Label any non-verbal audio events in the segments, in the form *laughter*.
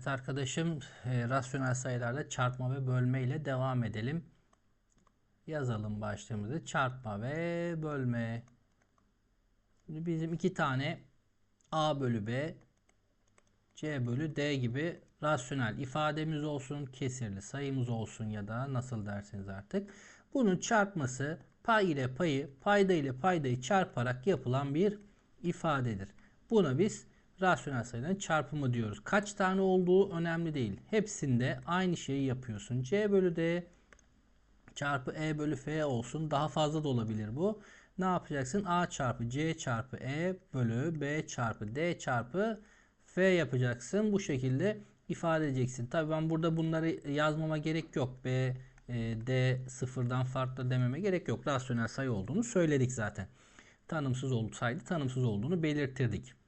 Evet arkadaşım, e, rasyonel sayılarla çarpma ve bölme ile devam edelim. Yazalım başlığımızı. Çarpma ve bölme. Bizim iki tane a bölü b, c bölü d gibi rasyonel ifademiz olsun, kesirli sayımız olsun ya da nasıl derseniz artık. Bunun çarpması pay ile payı, payda ile paydayı çarparak yapılan bir ifadedir. Buna biz rasyonel sayıların çarpımı diyoruz. Kaç tane olduğu önemli değil. Hepsinde aynı şeyi yapıyorsun. C bölü D çarpı E bölü F olsun. Daha fazla da olabilir bu. Ne yapacaksın? A çarpı C çarpı E bölü B çarpı D çarpı F yapacaksın. Bu şekilde ifade edeceksin. Tabi ben burada bunları yazmama gerek yok. B, e, D sıfırdan farklı dememe gerek yok. Rasyonel sayı olduğunu söyledik zaten. Tanımsız olsaydı tanımsız olduğunu belirtirdik.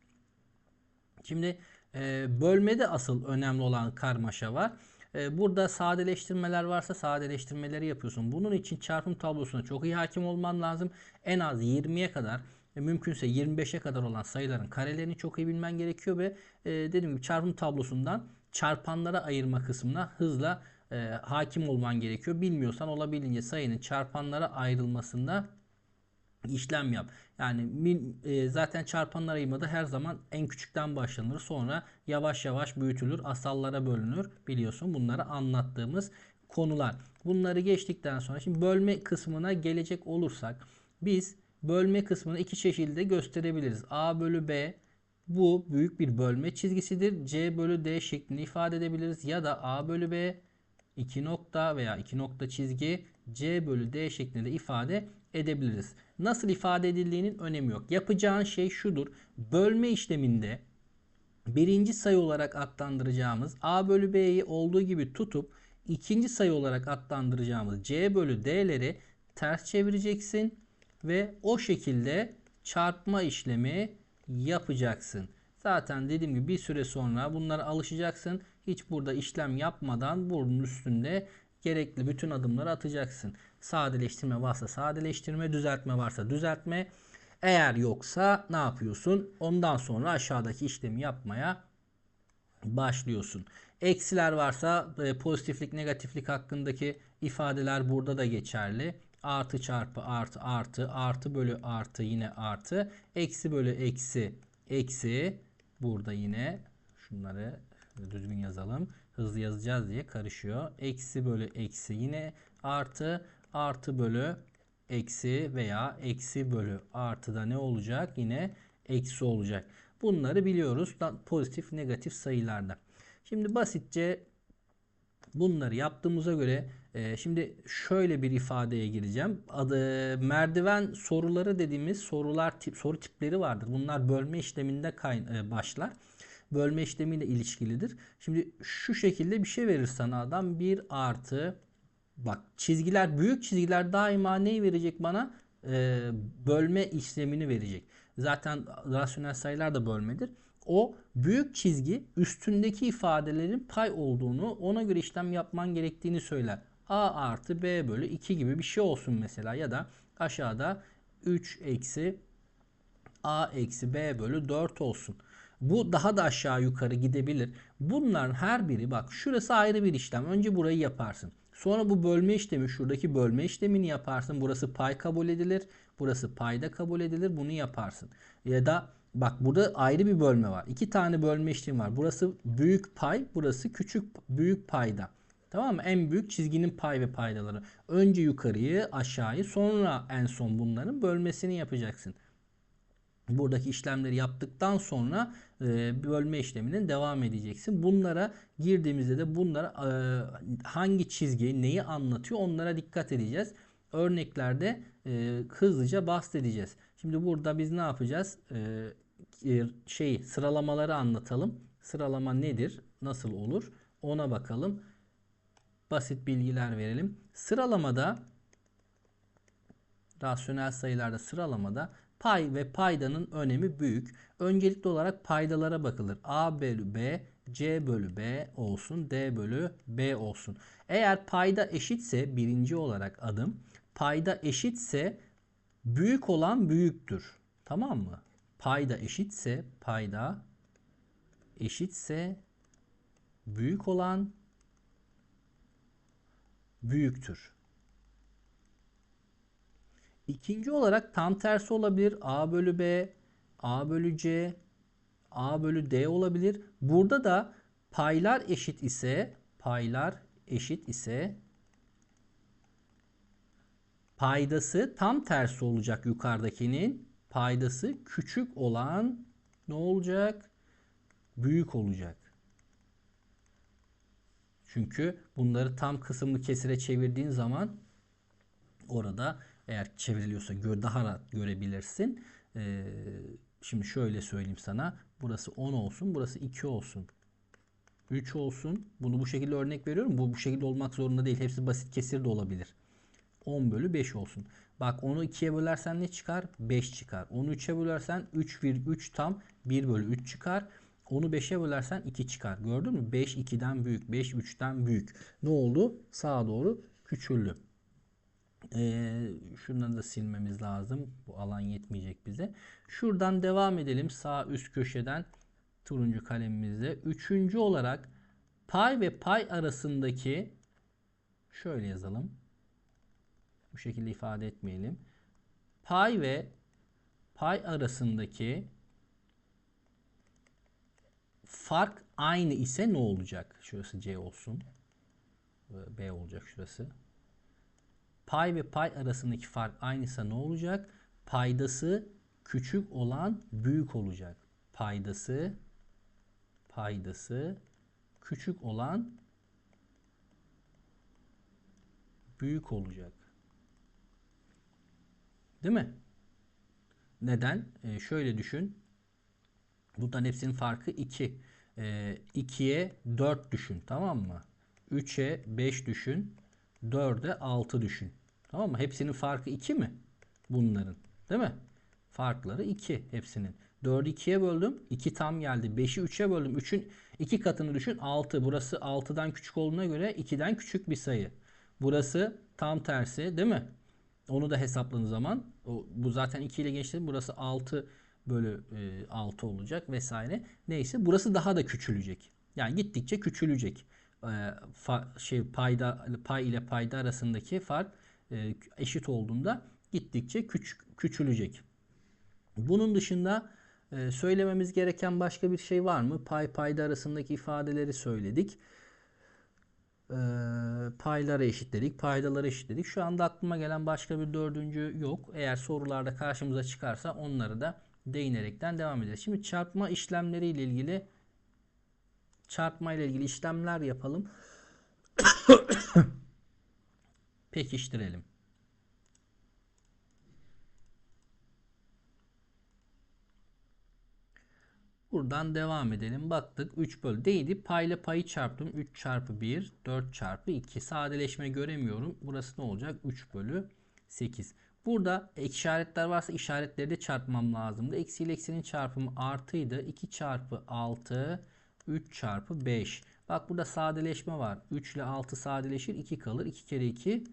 Şimdi e, bölmede asıl önemli olan karmaşa var. E, burada sadeleştirmeler varsa sadeleştirmeleri yapıyorsun. Bunun için çarpım tablosuna çok iyi hakim olman lazım. En az 20'ye kadar e, mümkünse 25'e kadar olan sayıların karelerini çok iyi bilmen gerekiyor ve e, dediğim gibi çarpım tablosundan çarpanlara ayırma kısmına hızla e, hakim olman gerekiyor. Bilmiyorsan olabildiğince sayının çarpanlara ayrılmasında işlem yap. Yani e, zaten çarpanlar ayırmada her zaman en küçükten başlanır. Sonra yavaş yavaş büyütülür. Asallara bölünür. Biliyorsun bunları anlattığımız konular. Bunları geçtikten sonra şimdi bölme kısmına gelecek olursak biz bölme kısmını iki şekilde gösterebiliriz. A bölü B bu büyük bir bölme çizgisidir. C bölü D şeklinde ifade edebiliriz. Ya da A bölü B 2 nokta veya 2 nokta çizgi C bölü D şeklinde ifade edebiliriz. Nasıl ifade edildiğinin önemi yok. Yapacağın şey şudur. Bölme işleminde birinci sayı olarak adlandıracağımız A bölü B'yi olduğu gibi tutup ikinci sayı olarak adlandıracağımız C bölü D'leri ters çevireceksin ve o şekilde çarpma işlemi yapacaksın. Zaten dediğim gibi bir süre sonra bunlara alışacaksın. Hiç burada işlem yapmadan bunun üstünde gerekli bütün adımları atacaksın. Sadeleştirme varsa sadeleştirme, düzeltme varsa düzeltme. Eğer yoksa ne yapıyorsun? Ondan sonra aşağıdaki işlemi yapmaya başlıyorsun. Eksiler varsa e, pozitiflik, negatiflik hakkındaki ifadeler burada da geçerli. Artı çarpı artı artı artı bölü artı yine artı. Eksi bölü eksi eksi. Burada yine şunları düzgün yazalım. Hızlı yazacağız diye karışıyor. Eksi bölü eksi yine artı artı bölü eksi veya eksi bölü artı da ne olacak? Yine eksi olacak. Bunları biliyoruz pozitif negatif sayılarda. Şimdi basitçe bunları yaptığımıza göre e, şimdi şöyle bir ifadeye gireceğim. Adı merdiven soruları dediğimiz sorular tip soru tipleri vardır. Bunlar bölme işleminde kayn e, başlar bölme işlemiyle ilişkilidir. Şimdi şu şekilde bir şey verir sana adam 1 artı bak çizgiler büyük çizgiler daima neyi verecek bana? Ee, bölme işlemini verecek. Zaten rasyonel sayılar da bölmedir. O büyük çizgi üstündeki ifadelerin pay olduğunu ona göre işlem yapman gerektiğini söyler. A artı B bölü 2 gibi bir şey olsun mesela ya da aşağıda 3 eksi A eksi B bölü 4 olsun. Bu daha da aşağı yukarı gidebilir. Bunların her biri bak şurası ayrı bir işlem. Önce burayı yaparsın. Sonra bu bölme işlemi şuradaki bölme işlemini yaparsın. Burası pay kabul edilir. Burası payda kabul edilir. Bunu yaparsın. Ya da bak burada ayrı bir bölme var. İki tane bölme işlemi var. Burası büyük pay. Burası küçük büyük payda. Tamam mı? En büyük çizginin pay ve paydaları. Önce yukarıyı aşağıyı sonra en son bunların bölmesini yapacaksın buradaki işlemleri yaptıktan sonra e, bölme işleminin devam edeceksin. Bunlara girdiğimizde de bunlara e, hangi çizgi neyi anlatıyor onlara dikkat edeceğiz. Örneklerde e, hızlıca bahsedeceğiz. Şimdi burada biz ne yapacağız? Şey sıralamaları anlatalım. Sıralama nedir? Nasıl olur? Ona bakalım. Basit bilgiler verelim. Sıralamada rasyonel sayılarda sıralamada Pay ve paydanın önemi büyük. Öncelikli olarak paydalara bakılır. A bölü B, C bölü B olsun, D bölü B olsun. Eğer payda eşitse birinci olarak adım, payda eşitse büyük olan büyüktür. Tamam mı? Payda eşitse, payda eşitse büyük olan büyüktür. İkinci olarak tam tersi olabilir. A bölü B, A bölü C, A bölü D olabilir. Burada da paylar eşit ise paylar eşit ise paydası tam tersi olacak yukarıdakinin. Paydası küçük olan ne olacak? Büyük olacak. Çünkü bunları tam kısımlı kesire çevirdiğin zaman orada eğer çevriliyorsa daha rahat görebilirsin. Ee, şimdi şöyle söyleyeyim sana. Burası 10 olsun. Burası 2 olsun. 3 olsun. Bunu bu şekilde örnek veriyorum. Bu bu şekilde olmak zorunda değil. Hepsi basit kesir de olabilir. 10 bölü 5 olsun. Bak onu 2'ye bölersen ne çıkar? 5 çıkar. Onu 3'e bölersen 3 vir 3 tam 1 bölü 3 çıkar. Onu 5'e bölersen 2 çıkar. Gördün mü? 5 2'den büyük. 5 3'ten büyük. Ne oldu? Sağa doğru küçüldü. Ee, şunları da silmemiz lazım. Bu alan yetmeyecek bize. Şuradan devam edelim. Sağ üst köşeden turuncu kalemimizle. Üçüncü olarak pay ve pay arasındaki şöyle yazalım. Bu şekilde ifade etmeyelim. Pay ve pay arasındaki fark aynı ise ne olacak? Şurası C olsun. B olacak şurası. Pay ve pay arasındaki fark aynıysa ne olacak? Paydası küçük olan büyük olacak. Paydası paydası küçük olan büyük olacak. Değil mi? Neden? Ee, şöyle düşün. Bunların hepsinin farkı 2. Ee, 2'ye 4 düşün. Tamam mı? 3'e 5 düşün. 4'e 6 düşün. Tamam mı? Hepsinin farkı 2 mi? Bunların. Değil mi? Farkları 2 hepsinin. 4'ü 2'ye böldüm. 2 tam geldi. 5'i 3'e böldüm. 3'ün 2 katını düşün. 6. Burası 6'dan küçük olduğuna göre 2'den küçük bir sayı. Burası tam tersi değil mi? Onu da hesapladığın zaman o, bu zaten 2 ile genişledi. Burası 6 bölü e, 6 olacak vesaire. Neyse burası daha da küçülecek. Yani gittikçe küçülecek. E, şey payda pay ile payda arasındaki fark e, eşit olduğunda gittikçe küçük küçülecek. Bunun dışında e, söylememiz gereken başka bir şey var mı? Pay payda arasındaki ifadeleri söyledik. Paylara eşitledik, paydalara eşitledik. Şu anda aklıma gelen başka bir dördüncü yok. Eğer sorularda karşımıza çıkarsa onları da değinerekten devam edeceğiz. Şimdi çarpma işlemleri ile ilgili çarpma ile ilgili işlemler yapalım. *coughs* Pekiştirelim. Buradan devam edelim. Baktık 3 bölü değildi. Payla payı çarptım. 3 çarpı 1, 4 çarpı 2. Sadeleşme göremiyorum. Burası ne olacak? 3 bölü 8. Burada işaretler varsa işaretleri de çarpmam lazımdı. Eksi ile eksinin çarpımı artıydı. 2 çarpı 6, 3 çarpı 5. Bak burada sadeleşme var. 3 ile 6 sadeleşir. 2 kalır. 2 kere 2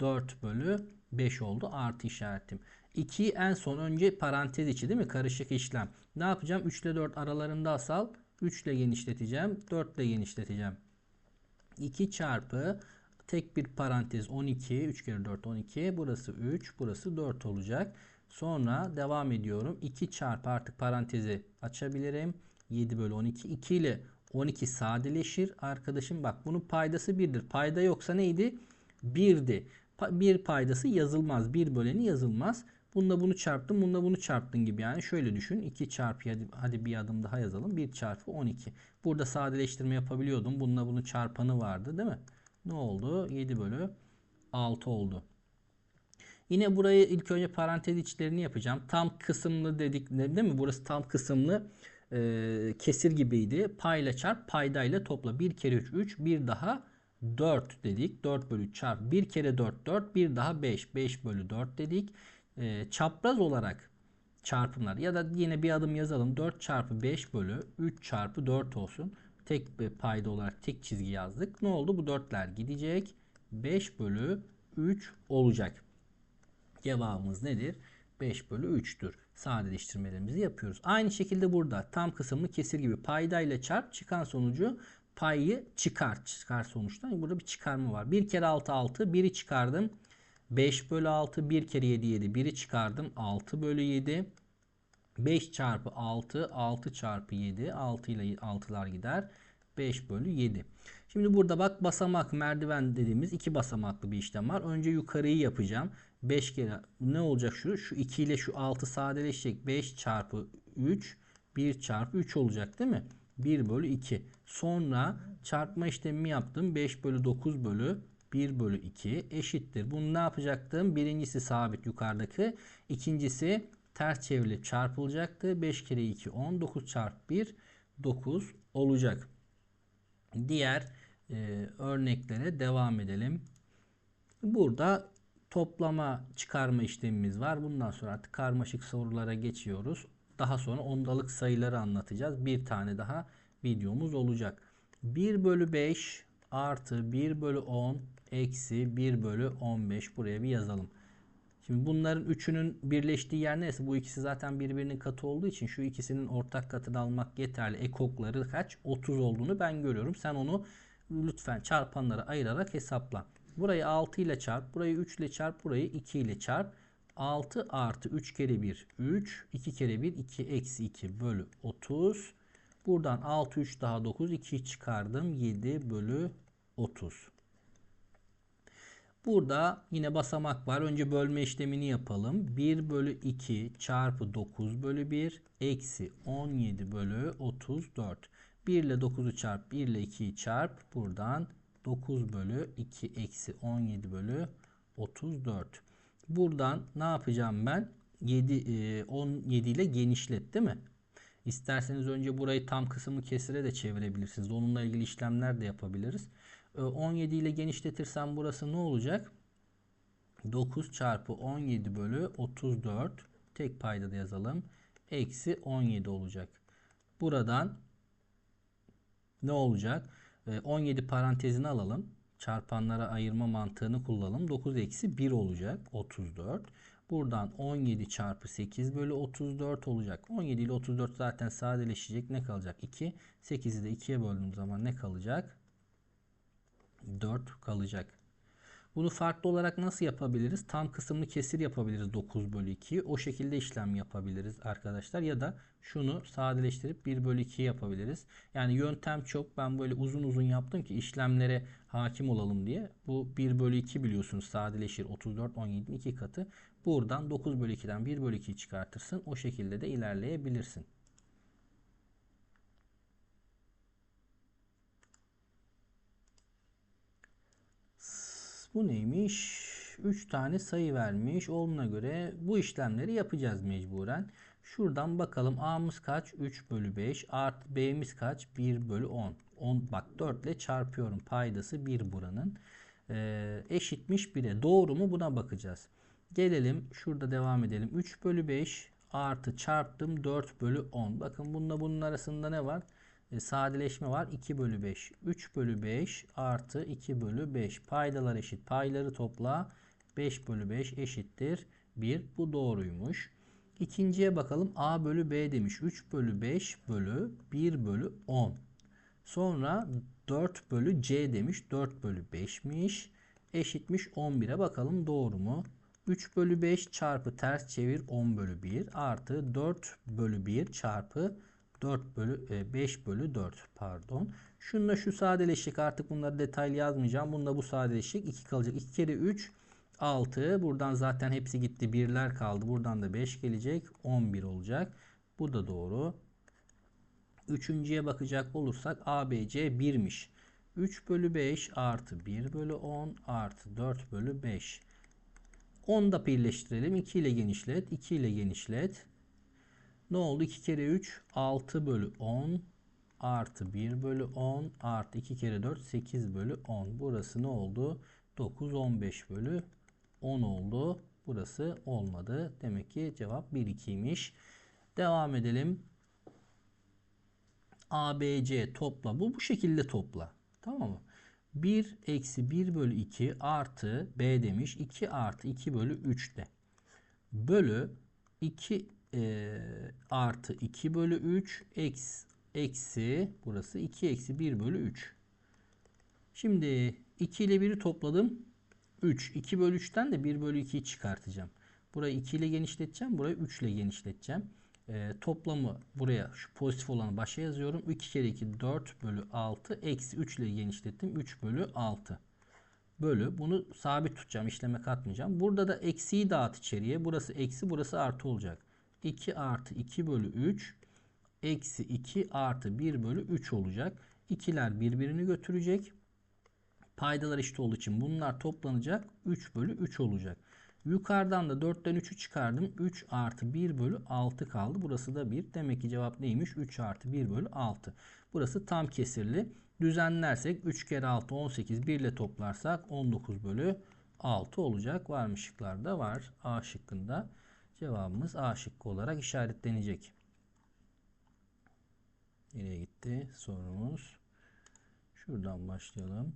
4 bölü 5 oldu. Artı işaretim. 2'yi en son önce parantez içi değil mi? Karışık işlem. Ne yapacağım? 3 ile 4 aralarında asal. 3 ile genişleteceğim. 4 ile genişleteceğim. 2 çarpı tek bir parantez 12. 3 kere 4 12. Burası 3. Burası 4 olacak. Sonra devam ediyorum. 2 çarpı artık parantezi açabilirim. 7 bölü 12. 2 ile 12 sadeleşir. Arkadaşım bak bunun paydası 1'dir. Payda yoksa neydi? 1'di. Bir paydası yazılmaz. 1 böleni yazılmaz. Bununla bunu çarptım. Bununla bunu çarptın gibi yani. Şöyle düşün. 2 çarpı hadi, hadi bir adım daha yazalım. 1 çarpı 12. Burada sadeleştirme yapabiliyordum. Bununla bunu çarpanı vardı değil mi? Ne oldu? 7 bölü 6 oldu. Yine burayı ilk önce parantez içlerini yapacağım. Tam kısımlı dedik değil mi? Burası tam kısımlı e, kesir gibiydi. Payla çarp paydayla topla. 1 kere 3 3 bir daha 4 dedik. 4 bölü 3 çarp 1 kere 4 4 bir daha 5 5 bölü 4 dedik. E, çapraz olarak çarpımlar ya da yine bir adım yazalım. 4 çarpı 5 bölü 3 çarpı 4 olsun. Tek bir payda olarak tek çizgi yazdık. Ne oldu? Bu 4'ler gidecek. 5 bölü 3 olacak. Cevabımız nedir? 5 bölü 3'tür. Sadeleştirmelerimizi yapıyoruz. Aynı şekilde burada tam kısımlı kesir gibi payda ile çarp çıkan sonucu payı çıkar. Çıkar sonuçta. Burada bir çıkarma var. 1 kere 6 6. 1'i çıkardım. 5 bölü 6. 1 kere 7 7. 1'i çıkardım. 6 bölü 7. 5 çarpı 6. 6 çarpı 7. 6 ile 6'lar gider. 5 bölü 7. Şimdi burada bak basamak merdiven dediğimiz iki basamaklı bir işlem var. Önce yukarıyı yapacağım. 5 kere ne olacak şu? Şu 2 ile şu 6 sadeleşecek. 5 çarpı 3 1 çarpı 3 olacak değil mi? 1 bölü 2. Sonra çarpma işlemimi yaptım. 5 bölü 9 bölü 1 bölü 2 eşittir. Bunu ne yapacaktım? Birincisi sabit yukarıdaki. ikincisi ters çevrilip çarpılacaktı. 5 kere 2 10. 9 çarpı 1 9 olacak. Diğer e, örneklere devam edelim. Burada toplama çıkarma işlemimiz var. Bundan sonra artık karmaşık sorulara geçiyoruz. Daha sonra ondalık sayıları anlatacağız. Bir tane daha videomuz olacak. 1 bölü 5 artı 1 bölü 10 eksi 1 bölü 15 buraya bir yazalım. Şimdi bunların üçünün birleştiği yer neresi? Bu ikisi zaten birbirinin katı olduğu için şu ikisinin ortak katını almak yeterli. Ekokları kaç? 30 olduğunu ben görüyorum. Sen onu lütfen çarpanlara ayırarak hesapla. Burayı 6 ile çarp. Burayı 3 ile çarp. Burayı 2 ile çarp. 6 artı 3 kere 1 3. 2 kere 1 2 eksi 2 bölü 30. Buradan 6 3 daha 9 2 çıkardım. 7 bölü 30. Burada yine basamak var. Önce bölme işlemini yapalım. 1 bölü 2 çarpı 9 bölü 1 eksi 17 bölü 34. 1 ile 9'u çarp 1 ile 2'yi çarp. Buradan 9 bölü 2 eksi 17 bölü 34. Buradan ne yapacağım ben? 7, 17 ile genişlet değil mi? İsterseniz önce burayı tam kısmı kesire de çevirebilirsiniz. Onunla ilgili işlemler de yapabiliriz. 17 ile genişletirsem burası ne olacak? 9 çarpı 17 bölü 34 tek payda da yazalım. Eksi 17 olacak. Buradan ne olacak? 17 parantezini alalım. Çarpanlara ayırma mantığını kullanalım. 9 eksi 1 olacak. 34. Buradan 17 çarpı 8 bölü 34 olacak. 17 ile 34 zaten sadeleşecek. Ne kalacak? 2. 8'i de 2'ye böldüğüm zaman ne kalacak? 4 kalacak. Bunu farklı olarak nasıl yapabiliriz? Tam kısımlı kesir yapabiliriz 9 bölü 2. O şekilde işlem yapabiliriz arkadaşlar. Ya da şunu sadeleştirip 1 bölü 2 yapabiliriz. Yani yöntem çok. Ben böyle uzun uzun yaptım ki işlemlere hakim olalım diye. Bu 1 bölü 2 biliyorsunuz sadeleşir. 34 17'nin 2 katı. Buradan 9 bölü 2'den 1 bölü 2'yi çıkartırsın. O şekilde de ilerleyebilirsin. Bu neymiş? 3 tane sayı vermiş. Olduğuna göre bu işlemleri yapacağız mecburen. Şuradan bakalım A'mız kaç? 3 bölü 5. Artı B'miz kaç? 1 bölü 10. 10 bak 4 ile çarpıyorum. Paydası 1 buranın. Ee, eşitmiş 1'e. Doğru mu? Buna bakacağız. Gelelim. Şurada devam edelim. 3 bölü 5 artı çarptım 4 bölü 10. Bakın bununla bunun arasında ne var? E, sadeleşme var. 2 bölü 5. 3 bölü 5 artı 2 bölü 5. Paydalar eşit. Payları topla. 5 bölü 5 eşittir 1. Bu doğruymuş. İkinciye bakalım. A bölü B demiş. 3 bölü 5 bölü 1 bölü 10. Sonra 4 bölü C demiş. 4 bölü 5'miş. Eşitmiş 11'e bakalım doğru mu? 3 bölü 5 çarpı ters çevir 10 bölü 1 artı 4 bölü 1 çarpı 4 bölü 5 e, bölü 4 pardon. Şununla şu sadeleşecek artık bunları detaylı yazmayacağım. Bununla bu sadeleşecek 2 kalacak. 2 kere 3 6 buradan zaten hepsi gitti birler kaldı. Buradan da 5 gelecek 11 olacak. Bu da doğru. Üçüncüye bakacak olursak ABC 1'miş. 3 bölü 5 artı 1 bölü 10 artı 4 bölü 5. 10 da birleştirelim. 2 ile genişlet. 2 ile genişlet. Ne oldu? 2 kere 3 6 bölü 10 artı 1 bölü 10 artı 2 kere 4 8 bölü 10. Burası ne oldu? 9 15 bölü 10 oldu. Burası olmadı. Demek ki cevap 1 2'ymiş. Devam edelim. ABC topla. Bu bu şekilde topla. Tamam mı? 1 eksi 1 bölü 2 artı B demiş. 2 artı 2 bölü 3 de. Bölü 2 e, artı 2 bölü 3 eksi eksi burası 2 eksi 1 bölü 3. Şimdi 2 ile 1'i topladım. 3. 2 bölü 3'ten de 1 bölü 2'yi çıkartacağım. Burayı 2 ile genişleteceğim. Burayı 3 ile genişleteceğim. E, toplamı buraya şu pozitif olanı başa yazıyorum. 2 kere 2 4 bölü 6 eksi 3 ile genişlettim. 3 bölü 6 bölü. Bunu sabit tutacağım. işleme katmayacağım. Burada da eksiyi dağıt içeriye. Burası eksi burası artı olacak. 2 artı 2 bölü 3 eksi 2 artı 1 bölü 3 olacak. İkiler birbirini götürecek. Paydalar eşit olduğu için bunlar toplanacak. 3 bölü 3 olacak. Yukarıdan da 4'ten 3'ü çıkardım. 3 artı 1 bölü 6 kaldı. Burası da 1. Demek ki cevap neymiş? 3 artı 1 bölü 6. Burası tam kesirli. Düzenlersek 3 kere 6 18 1 ile toplarsak 19 bölü 6 olacak. Var mı şıklarda? Var. A şıkkında. Cevabımız A şıkkı olarak işaretlenecek. Nereye gitti sorumuz? Şuradan başlayalım.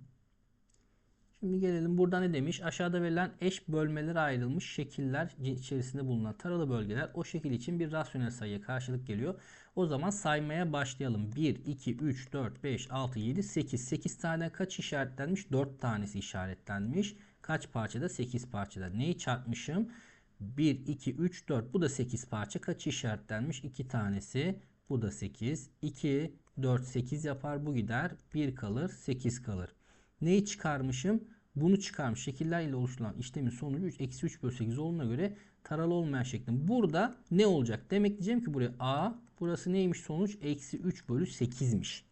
Şimdi gelelim burada ne demiş? Aşağıda verilen eş bölmelere ayrılmış şekiller içerisinde bulunan taralı bölgeler o şekil için bir rasyonel sayıya karşılık geliyor. O zaman saymaya başlayalım. 1, 2, 3, 4, 5, 6, 7, 8. 8 tane kaç işaretlenmiş? 4 tanesi işaretlenmiş. Kaç parçada? 8 parçada. Neyi çarpmışım? 1, 2, 3, 4. Bu da 8 parça. Kaç işaretlenmiş? 2 tanesi. Bu da 8. 2, 4, 8 yapar. Bu gider. 1 kalır. 8 kalır. Neyi çıkarmışım? Bunu çıkarmış. Şekiller ile oluşturulan işlemin sonucu 3, eksi 3 bölü 8 olduğuna göre taralı olmayan şeklin. Burada ne olacak? Demek diyeceğim ki buraya A. Burası neymiş sonuç? Eksi 3 bölü 8'miş.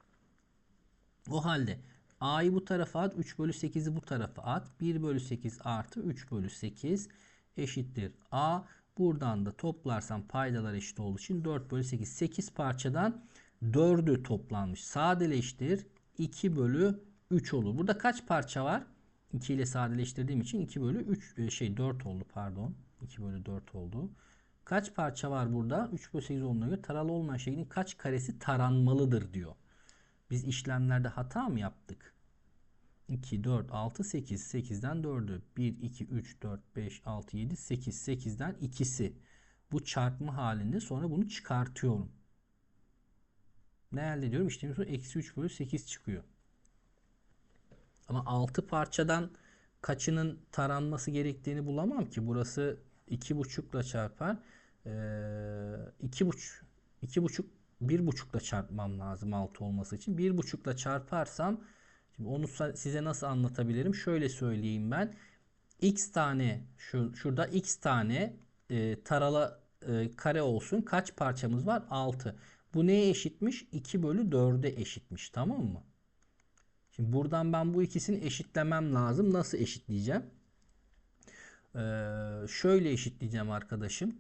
O halde A'yı bu tarafa at. 3 bölü 8'i bu tarafa at. 1 bölü 8 artı 3 bölü 8 eşittir. A. Buradan da toplarsam paydalar eşit olduğu için 4 bölü 8. 8 parçadan 4'ü toplanmış. Sadeleştir. 2 bölü 3 olur. Burada kaç parça var? 2 ile sadeleştirdiğim için 2 bölü 3 şey 4 oldu pardon. 2 bölü 4 oldu. Kaç parça var burada? 3 bölü 8 olduğuna göre taralı olmayan şeklin kaç karesi taranmalıdır diyor. Biz işlemlerde hata mı yaptık? 2, 4, 6, 8. 8'den 4'ü. 1, 2, 3, 4, 5, 6, 7, 8. 8'den ikisi. Bu çarpma halinde sonra bunu çıkartıyorum. Ne elde ediyorum? İşlemin sonu eksi 3 bölü 8 çıkıyor. Ama 6 parçadan kaçının taranması gerektiğini bulamam ki. Burası 2,5 ile çarpar. Ee, 2,5 2,5 1,5 ile çarpmam lazım 6 olması için. 1,5 ile çarparsam şimdi onu size nasıl anlatabilirim? Şöyle söyleyeyim ben. X tane şu şurada X tane e, tarala e, kare olsun. Kaç parçamız var? 6. Bu neye eşitmiş? 2 bölü 4'e eşitmiş. Tamam mı? Şimdi buradan ben bu ikisini eşitlemem lazım. Nasıl eşitleyeceğim? Ee, şöyle eşitleyeceğim arkadaşım.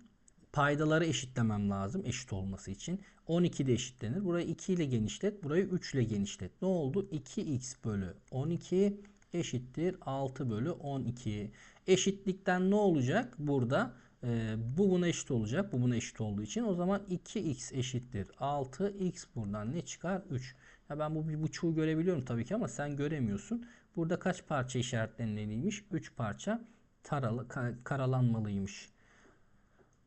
Paydaları eşitlemem lazım eşit olması için. 12 de eşitlenir. Burayı 2 ile genişlet. Burayı 3 ile genişlet. Ne oldu? 2x bölü 12 eşittir 6 bölü 12. Eşitlikten ne olacak? Burada e, bu buna eşit olacak. Bu buna eşit olduğu için. O zaman 2x eşittir 6. x buradan ne çıkar? 3. Ya ben bu bir buçuğu görebiliyorum tabii ki ama sen göremiyorsun. Burada kaç parça işaretlenmeliymiş? 3 parça taralı, karalanmalıymış.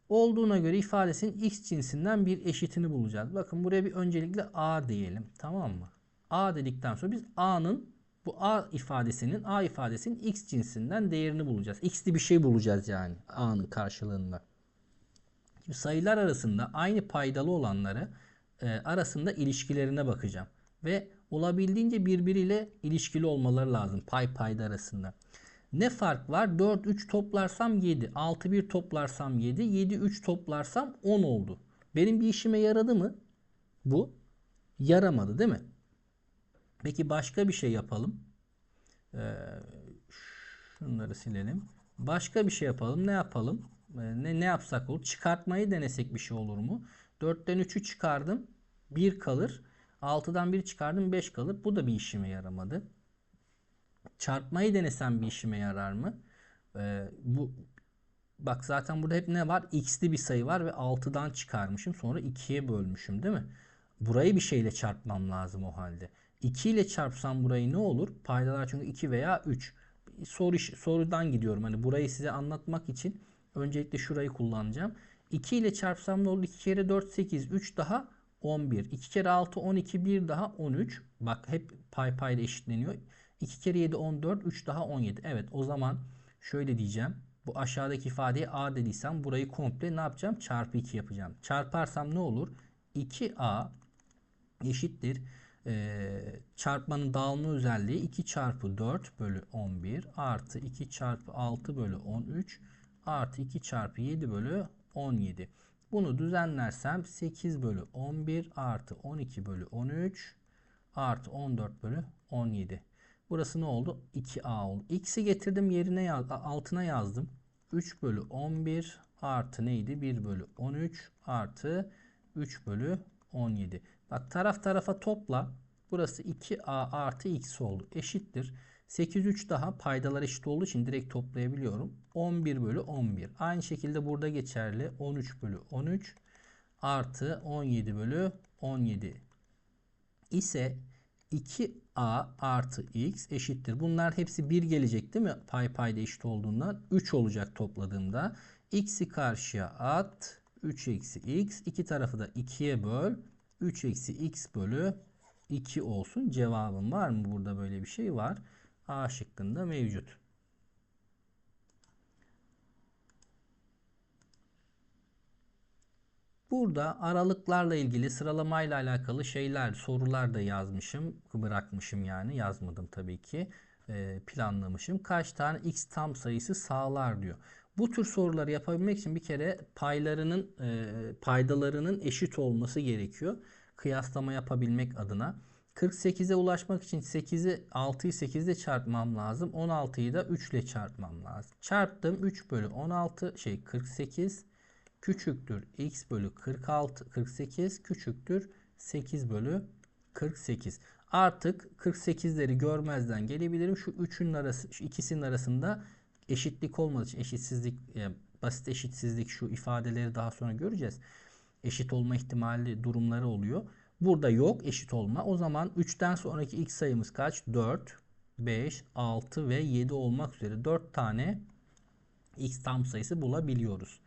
Olduğuna göre ifadesinin x cinsinden bir eşitini bulacağız. Bakın buraya bir öncelikle a diyelim. Tamam mı? a dedikten sonra biz a'nın bu a ifadesinin a ifadesinin x cinsinden değerini bulacağız. x'li bir şey bulacağız yani a'nın karşılığında. Şimdi sayılar arasında aynı paydalı olanları e, arasında ilişkilerine bakacağım ve olabildiğince birbiriyle ilişkili olmaları lazım pay payda arasında. Ne fark var? 4 3 toplarsam 7, 6 1 toplarsam 7, 7 3 toplarsam 10 oldu. Benim bir işime yaradı mı? Bu yaramadı değil mi? Peki başka bir şey yapalım. Ee, şunları silelim. Başka bir şey yapalım. Ne yapalım? Ee, ne ne yapsak olur? Çıkartmayı denesek bir şey olur mu? 4'ten 3'ü çıkardım. 1 kalır. 6'dan 1 çıkardım 5 kalır. Bu da bir işime yaramadı. Çarpmayı denesem bir işime yarar mı? Ee, bu Bak zaten burada hep ne var? X'li bir sayı var ve 6'dan çıkarmışım. Sonra 2'ye bölmüşüm değil mi? Burayı bir şeyle çarpmam lazım o halde. 2 ile çarpsam burayı ne olur? Paydalar çünkü 2 veya 3. Soru, sorudan gidiyorum. Hani burayı size anlatmak için öncelikle şurayı kullanacağım. 2 ile çarpsam ne olur? 2 kere 4 8. 3 daha 11. 2 kere 6 12 bir daha 13. Bak hep pay payla eşitleniyor. 2 kere 7 14 3 daha 17. Evet o zaman şöyle diyeceğim. Bu aşağıdaki ifadeye a dediysem burayı komple ne yapacağım? Çarpı 2 yapacağım. Çarparsam ne olur? 2a eşittir. Ee, çarpmanın dağılma özelliği 2 çarpı 4 bölü 11 artı 2 çarpı 6 bölü 13 artı 2 çarpı 7 bölü 17. Bunu düzenlersem 8 bölü 11 artı 12 bölü 13 artı 14 bölü 17. Burası ne oldu? 2a oldu. X'i getirdim yerine yaz, altına yazdım. 3 bölü 11 artı neydi? 1 bölü 13 artı 3 bölü 17. Bak taraf tarafa topla. Burası 2a artı x oldu. Eşittir. 8 3 daha paydalar eşit olduğu için direkt toplayabiliyorum. 11 bölü 11. Aynı şekilde burada geçerli. 13 bölü 13 artı 17 bölü 17 ise 2a artı x eşittir. Bunlar hepsi 1 gelecek değil mi? Pay payda eşit olduğundan 3 olacak topladığımda. x'i karşıya at. 3 eksi x. iki tarafı da 2'ye böl. 3 eksi x bölü 2 olsun. Cevabım var mı? Burada böyle bir şey var. A şıkkında mevcut. Burada aralıklarla ilgili sıralamayla alakalı şeyler, sorular da yazmışım. Bırakmışım yani. Yazmadım tabii ki. Ee, planlamışım. Kaç tane x tam sayısı sağlar diyor. Bu tür soruları yapabilmek için bir kere paylarının e, paydalarının eşit olması gerekiyor. Kıyaslama yapabilmek adına. 48'e ulaşmak için 8'i 6'yı 8 ile çarpmam lazım. 16'yı da 3 ile çarpmam lazım. Çarptım 3 bölü 16 şey 48 küçüktür x bölü 46 48 küçüktür 8 bölü 48. Artık 48'leri görmezden gelebilirim. Şu üçün arası şu ikisinin arasında eşitlik olmadığı için eşitsizlik yani basit eşitsizlik şu ifadeleri daha sonra göreceğiz. Eşit olma ihtimali durumları oluyor. Burada yok eşit olma. O zaman 3'ten sonraki x sayımız kaç? 4, 5, 6 ve 7 olmak üzere 4 tane x tam sayısı bulabiliyoruz.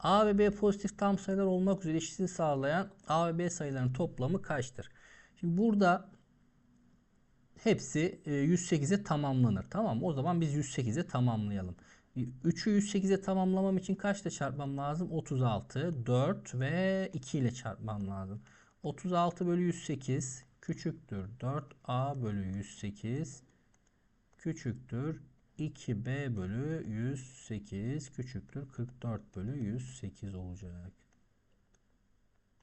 A ve B pozitif tam sayılar olmak üzere eşitliği sağlayan A ve B sayılarının toplamı kaçtır? Şimdi burada hepsi 108'e tamamlanır. Tamam? O zaman biz 108'e tamamlayalım. 3'ü 108'e tamamlamam için kaçla çarpmam lazım? 36, 4 ve 2 ile çarpmam lazım. 36 bölü 108 küçüktür 4a bölü 108 küçüktür 2b bölü 108 küçüktür 44 bölü 108 olacak.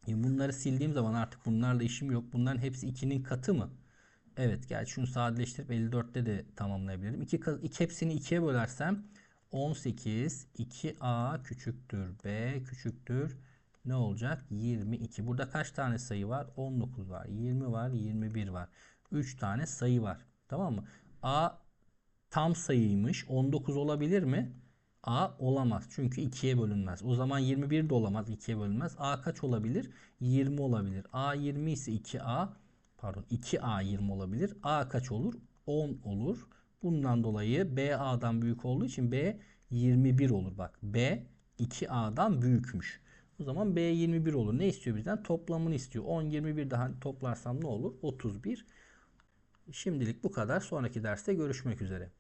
E bunları sildiğim zaman artık bunlarla işim yok. Bunların hepsi 2'nin katı mı? Evet gerçi şunu sadeleştirip 54'te de tamamlayabilirim. İki, iki hepsini 2'ye bölersem 18 2a küçüktür b küçüktür ne olacak? 22. Burada kaç tane sayı var? 19 var. 20 var. 21 var. 3 tane sayı var. Tamam mı? A tam sayıymış. 19 olabilir mi? A olamaz. Çünkü 2'ye bölünmez. O zaman 21 de olamaz. 2'ye bölünmez. A kaç olabilir? 20 olabilir. A 20 ise 2A pardon 2A 20 olabilir. A kaç olur? 10 olur. Bundan dolayı B A'dan büyük olduğu için B 21 olur. Bak B 2A'dan büyükmüş. O zaman B 21 olur. Ne istiyor bizden? Toplamını istiyor. 10, 21 daha toplarsam ne olur? 31. Şimdilik bu kadar. Sonraki derste görüşmek üzere.